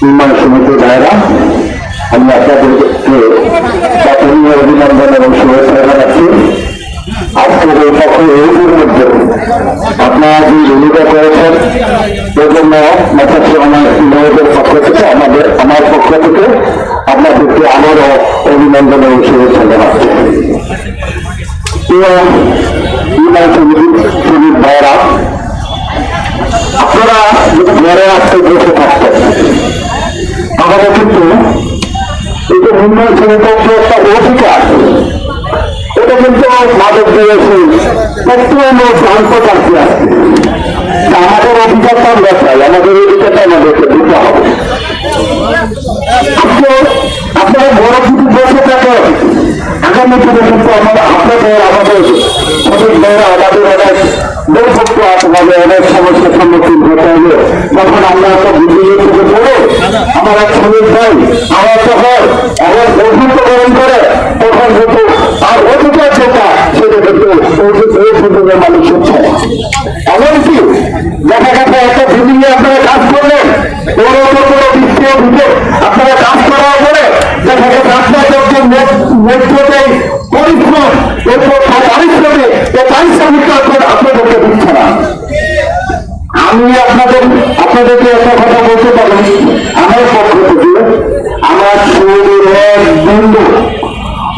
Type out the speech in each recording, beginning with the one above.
নির্মাণ সমিতি ভাইরা, আমি আপনাদেরকে প্রাথমিক অভিনন্দন এবং শুভেচ্ছা জানাচ্ছি। আজকের এই পক্ষে এই মধ্যে আপনারা যে ভূমিকা করেছেন এর জন্য মাথাচ্ছি আমার পক্ষ থেকে, আমাদের, আমার পক্ষ থেকে আপনাদেরকে আবারও অভিনন্দন এবং শুভেচ্ছা জানাচ্ছি। প্রিয় নির্মাণ সমিতি শ্রমিক ভাইরা ঘরে আসতে বসে থাকতেন আমাদের কিন্তু নির্মাণ শ্রমিকের যে একটা অধিকার, এটা কিন্তু মাদক দিয়েছে প্রত্যেক জানতে পারছি আজকে। তা আমাদের অধিকারটা আমরা চাই, আমাদের অধিকারটা আমাদেরকে দিতে হবে। আজকে আপনারা বড় কিছু বসে থাকেন। আগামী দিনে কিন্তু আমরা আপনাদের, আমাদের সঠিক আমাদের অনেক দুর্ভোগ্য আমাদের অনেক সমস্যার সম্মুখীন যখন আমরা একটা বিল্ডিং থেকে পড়ে আমার এক শ্রমিক ভাই আমার সহ আমার বন্ধুত্ব গ্রহণ করে তখন কিন্তু আপনাদেরকে একটা কথা বলতে পারি? আমার পক্ষ থেকে আমার শরীরের এক বিন্দু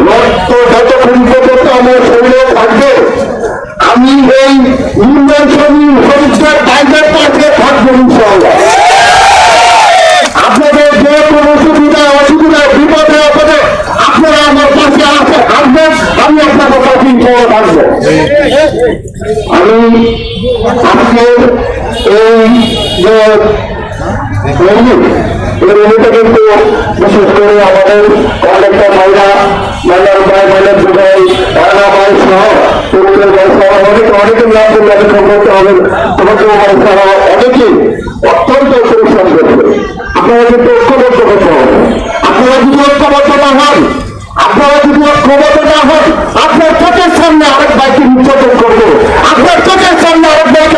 রক্ত যতক্ষণ পর্যন্ত আমার শরীরে থাকবে, আমি এই ইন্ডিয়ান শ্রমিক পরীক্ষার বাইরের পাশে থাকব আপনাদের যে কোনো সুবিধা, অসুবিধা, বিপদে, আপদে আপনারা আমার পাশে আসে, আসবেন, আমি আপনাদের পাশে ইনশাআল্লাহ থাকব। আমি আজকে এই যে রোগীটা কিন্তু বিশেষ করে আমাদের কন্ডাক্টর হবে তোমাকে ভাই সহ অনেকেই অত্যন্ত পরিশ্রম করছে আপনারা কিন্তু ঐক্যবদ্ধ করতে হবে আপনারা যদি ঐক্যবদ্ধ না হন, আপনারা আপনার চোখের সামনে আরেক ভাইকে নির্যাতন করবে। আপনার চোখের সামনে আরেক ভাইকে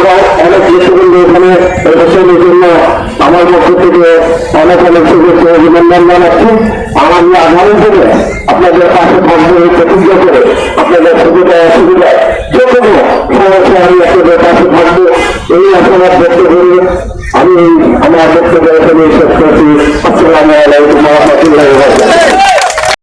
আমরা অনেক নেতৃবৃন্দ এখানে বসের জন্য আমার পক্ষ থেকে অনেক অনেক শুভেচ্ছা অভিনন্দন জানাচ্ছি। এই আগামী দিনে আপনাদের পাশে থাকবে প্রতিজ্ঞা করে আপনাদের সুবিধা অসুবিধা যে কোনো সমস্যা আমি আপনাদের পাশে থাকব, এই আশাবাদ ব্যক্ত করি আমি আমার বক্তব্য এখানে শেষ করছি। আসসালামু আলাইকুম রহমতুল্লাহ